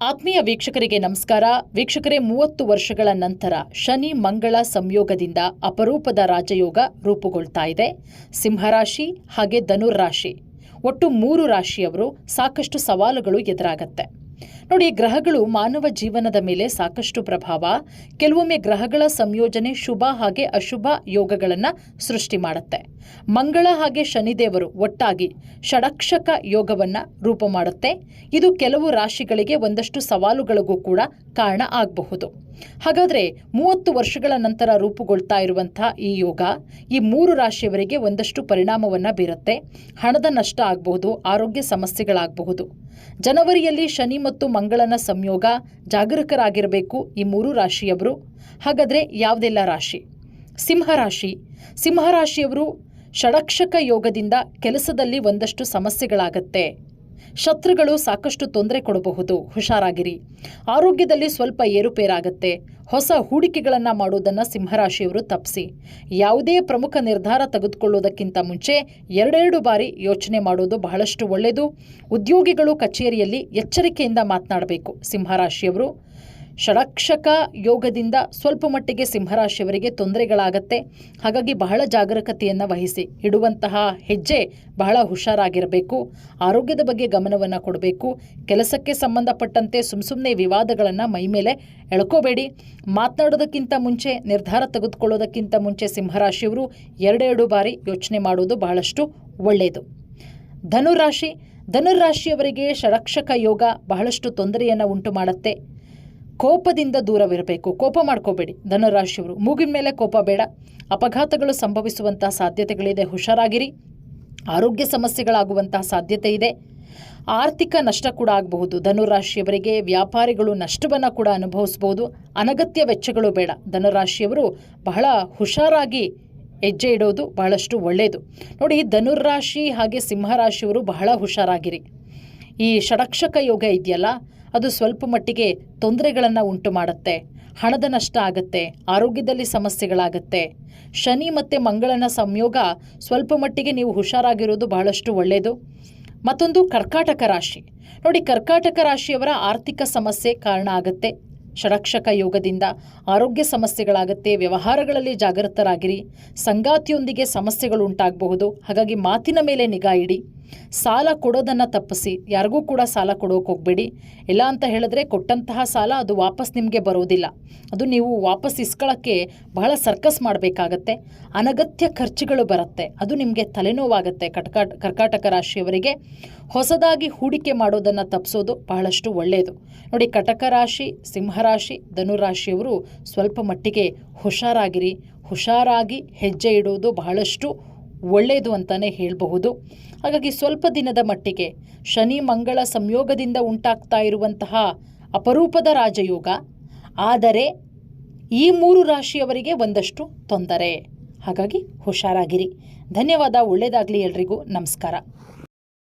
ಆತ್ಮೀಯ ವೀಕ್ಷಕರಿಗೆ ನಮಸ್ಕಾರ. ವೀಕ್ಷಕರೇ, ಮೂವತ್ತು ವರ್ಷಗಳ ನಂತರ ಶನಿ ಮಂಗಳ ಸಂಯೋಗದಿಂದ ಅಪರೂಪದ ರಾಜಯೋಗ ರೂಪುಗೊಳ್ತಾ ಇದೆ. ಸಿಂಹರಾಶಿ ಹಾಗೆ ಧನುರ್ರಾಶಿ. ಒಟ್ಟು ಮೂರು ರಾಶಿಯವರು ಸಾಕಷ್ಟು ಸವಾಲುಗಳು ಎದುರಾಗತ್ತೆ. ನೋಡಿ ಗ್ರಹಗಳು ಮಾನವ ಜೀವನದ ಮೇಲೆ ಸಾಕಷ್ಟು ಪ್ರಭಾವ. ಕೆಲವೊಮ್ಮೆ ಗ್ರಹಗಳ ಸಂಯೋಜನೆ ಶುಭ ಹಾಗೆ ಅಶುಭ ಯೋಗಗಳನ್ನು ಸೃಷ್ಟಿ ಮಾಡುತ್ತೆ. ಮಂಗಳ ಹಾಗೆ ಶನಿದೇವರು ಒಟ್ಟಾಗಿ ಷಡಕ್ಷಕ ಯೋಗವನ್ನು ರೂಪ ಮಾಡುತ್ತೆ. ಇದು ಕೆಲವು ರಾಶಿಗಳಿಗೆ ಒಂದಷ್ಟು ಸವಾಲುಗಳಿಗೂ ಕೂಡ ಕಾರಣ ಆಗಬಹುದು. ಹಾಗಾದರೆ ಮೂವತ್ತು ವರ್ಷಗಳ ನಂತರ ರೂಪುಗೊಳ್ತಾ ಇರುವಂತಹ ಈ ಯೋಗ ಈ ಮೂರು ರಾಶಿಯವರಿಗೆ ಒಂದಷ್ಟು ಪರಿಣಾಮವನ್ನು ಬೀರುತ್ತೆ. ಹಣದ ನಷ್ಟ ಆಗಬಹುದು, ಆರೋಗ್ಯ ಸಮಸ್ಯೆಗಳಾಗಬಹುದು. ಜನವರಿಯಲ್ಲಿ ಶನಿ ಮತ್ತು ಮಂಗಳನ ಸಂಯೋಗ ಜಾಗರೂಕರಾಗಿರಬೇಕು ಈ ಮೂರು ರಾಶಿಯವರು. ಹಾಗಾದರೆ ಯಾವುದೆಲ್ಲ ರಾಶಿ? ಸಿಂಹರಾಶಿ ಸಿಂಹರಾಶಿಯವರು ಷಡಕ್ಷಕ ಯೋಗದಿಂದ ಕೆಲಸದಲ್ಲಿ ಒಂದಷ್ಟು ಸಮಸ್ಯೆಗಳಾಗತ್ತೆ. ಶತ್ರುಗಳು ಸಾಕಷ್ಟು ತೊಂದರೆ ಕೊಡಬಹುದು. ಹುಷಾರಾಗಿರಿ. ಆರೋಗ್ಯದಲ್ಲಿ ಸ್ವಲ್ಪ ಏರುಪೇರಾಗತ್ತೆ. ಹೊಸ ಹೂಡಿಕೆಗಳನ್ನು ಮಾಡೋದನ್ನು ಸಿಂಹರಾಶಿಯವರು ತಪ್ಪಿಸಿ. ಯಾವುದೇ ಪ್ರಮುಖ ನಿರ್ಧಾರ ತೆಗೆದುಕೊಳ್ಳೋದಕ್ಕಿಂತ ಮುಂಚೆ ಎರಡೆರಡು ಬಾರಿ ಯೋಚನೆ ಮಾಡೋದು ಬಹಳಷ್ಟು ಒಳ್ಳೆಯದು ಉದ್ಯೋಗಿಗಳು ಕಚೇರಿಯಲ್ಲಿ ಎಚ್ಚರಿಕೆಯಿಂದ ಮಾತನಾಡಬೇಕು. ಸಿಂಹರಾಶಿಯವರು ಷಡಕ್ಷಕ ಯೋಗದಿಂದ ಸ್ವಲ್ಪ ಮಟ್ಟಿಗೆ ಸಿಂಹರಾಶಿಯವರಿಗೆ ತೊಂದರೆಗಳಾಗತ್ತೆ. ಹಾಗಾಗಿ ಬಹಳ ಜಾಗರೂಕತೆಯನ್ನು ವಹಿಸಿ. ಇಡುವಂತಹ ಹೆಜ್ಜೆ ಬಹಳ ಹುಷಾರಾಗಿರಬೇಕು. ಆರೋಗ್ಯದ ಬಗ್ಗೆ ಗಮನವನ್ನು ಕೊಡಬೇಕು. ಕೆಲಸಕ್ಕೆ ಸಂಬಂಧಪಟ್ಟಂತೆ ಸುಮ್ಮ ಸುಮ್ಮನೆ ವಿವಾದಗಳನ್ನು ಮೈಮೇಲೆ ಎಳ್ಕೋಬೇಡಿ. ಮಾತನಾಡೋದಕ್ಕಿಂತ ಮುಂಚೆ, ನಿರ್ಧಾರ ತೆಗೆದುಕೊಳ್ಳೋದಕ್ಕಿಂತ ಮುಂಚೆ ಸಿಂಹರಾಶಿಯವರು ಎರಡೆರಡು ಬಾರಿ ಯೋಚನೆ ಮಾಡುವುದು ಬಹಳಷ್ಟು ಒಳ್ಳೆಯದು ಧನುರಾಶಿ. ಧನುರಾಶಿಯವರಿಗೆ ಷಡಕ್ಷಕ ಯೋಗ ಬಹಳಷ್ಟು ತೊಂದರೆಯನ್ನು ಉಂಟು ಮಾಡುತ್ತೆ ಕೋಪದಿಂದ ದೂರವಿರಬೇಕು. ಕೋಪ ಮಾಡ್ಕೋಬೇಡಿ. ಧನುರಾಶಿಯವರು, ಮೂಗಿನ ಮೇಲೆ ಕೋಪ ಬೇಡ. ಅಪಘಾತಗಳು ಸಂಭವಿಸುವಂತಹ ಸಾಧ್ಯತೆಗಳಿದೆ. ಹುಷಾರಾಗಿರಿ. ಆರೋಗ್ಯ ಸಮಸ್ಯೆಗಳಾಗುವಂತಹ ಸಾಧ್ಯತೆ ಇದೆ. ಆರ್ಥಿಕ ನಷ್ಟ ಕೂಡ ಆಗಬಹುದು. ಧನುರಾಶಿಯವರಿಗೆ ವ್ಯಾಪಾರಿಗಳು ನಷ್ಟವನ್ನು ಕೂಡ ಅನುಭವಿಸಬಹುದು. ಅನಗತ್ಯ ವೆಚ್ಚಗಳು ಬೇಡ. ಧನುರಾಶಿಯವರು ಬಹಳ ಹುಷಾರಾಗಿ ಹೆಜ್ಜೆ ಇಡೋದು ಬಹಳಷ್ಟು ಒಳ್ಳೆಯದು ನೋಡಿ ಧನುರಾಶಿ ಹಾಗೆ ಸಿಂಹರಾಶಿಯವರು ಬಹಳ ಹುಷಾರಾಗಿರಿ. ಈ ಷಡಕ್ಷಕ ಯೋಗ ಇದೆಯಲ್ಲ ಅದು ಸ್ವಲ್ಪ ಮಟ್ಟಿಗೆ ತೊಂದರೆಗಳನ್ನು ಉಂಟು ಮಾಡುತ್ತೆ ಹಣದ ನಷ್ಟ ಆಗುತ್ತೆ, ಆರೋಗ್ಯದಲ್ಲಿ ಸಮಸ್ಯೆಗಳಾಗತ್ತೆ. ಶನಿ ಮತ್ತು ಮಂಗಳನ ಸಂಯೋಗ ಸ್ವಲ್ಪ ಮಟ್ಟಿಗೆ ನೀವು ಹುಷಾರಾಗಿರೋದು ಬಹಳಷ್ಟು ಒಳ್ಳೆಯದು ಮತ್ತೊಂದು ಕರ್ಕಾಟಕ ರಾಶಿ. ನೋಡಿ, ಕರ್ಕಾಟಕ ರಾಶಿಯವರ ಆರ್ಥಿಕ ಸಮಸ್ಯೆ ಕಾರಣ ಆಗುತ್ತೆ. ಷಡಕ್ಷಕ ಯೋಗದಿಂದ ಆರೋಗ್ಯ ಸಮಸ್ಯೆಗಳಾಗುತ್ತೆ, ವ್ಯವಹಾರಗಳಲ್ಲಿ ಜಾಗೃತರಾಗಿರಿ, ಸಂಗಾತಿಯೊಂದಿಗೆ ಸಮಸ್ಯೆಗಳು ಉಂಟಾಗಬಹುದು. ಹಾಗಾಗಿ ಮಾತಿನ ಮೇಲೆ ನಿಗಾ ಇಡಿ. ಸಾಲ ಕೊಡೋದನ್ನು ತಪ್ಪಿಸಿ. ಯಾರಿಗೂ ಕೂಡ ಸಾಲ ಕೊಡೋಕೆ ಹೋಗಬೇಡಿ. ಇಲ್ಲ ಅಂತ ಹೇಳಿದ್ರೆ ಕೊಟ್ಟಂತಹ ಸಾಲ ಅದು ವಾಪಸ್ ನಿಮಗೆ ಬರೋದಿಲ್ಲ. ಅದು ನೀವು ವಾಪಸ್ ಇಸ್ಕೊಳ್ಳೋಕ್ಕೆ ಬಹಳ ಸರ್ಕಸ್ ಮಾಡಬೇಕಾಗತ್ತೆ. ಅನಗತ್ಯ ಖರ್ಚುಗಳು ಬರುತ್ತೆ. ಅದು ನಿಮಗೆ ತಲೆನೋವಾಗುತ್ತೆ ಕರ್ಕಾಟಕ ರಾಶಿಯವರಿಗೆ. ಹೊಸದಾಗಿ ಹೂಡಿಕೆ ಮಾಡೋದನ್ನು ತಪ್ಪಿಸೋದು ಬಹಳಷ್ಟು ಒಳ್ಳೆಯದು ನೋಡಿ, ಕಟಕ ರಾಶಿ ಸಿಂಹರಾಶಿ ಧನುರಾಶಿಯವರು ಸ್ವಲ್ಪ ಮಟ್ಟಿಗೆ ಹುಷಾರಾಗಿರಿ. ಹುಷಾರಾಗಿ ಹೆಜ್ಜೆ ಇಡುವುದು ಬಹಳಷ್ಟು ಒಳ್ಳೆಯದು ಅಂತಲೇ ಹೇಳಬಹುದು. ಹಾಗಾಗಿ ಸ್ವಲ್ಪ ದಿನದ ಮಟ್ಟಿಗೆ ಶನಿ ಮಂಗಳ ಸಂಯೋಗದಿಂದ ಉಂಟಾಗ್ತಾ ಇರುವಂತಹ ಅಪರೂಪದ ರಾಜಯೋಗ. ಆದರೆ ಈ ಮೂರು ರಾಶಿಯವರಿಗೆ ಒಂದಷ್ಟು ತೊಂದರೆ. ಹಾಗಾಗಿ ಹುಷಾರಾಗಿರಿ. ಧನ್ಯವಾದ ಒಳ್ಳೆಯದಾಗಲಿ ಎಲ್ರಿಗೂ. ನಮಸ್ಕಾರ.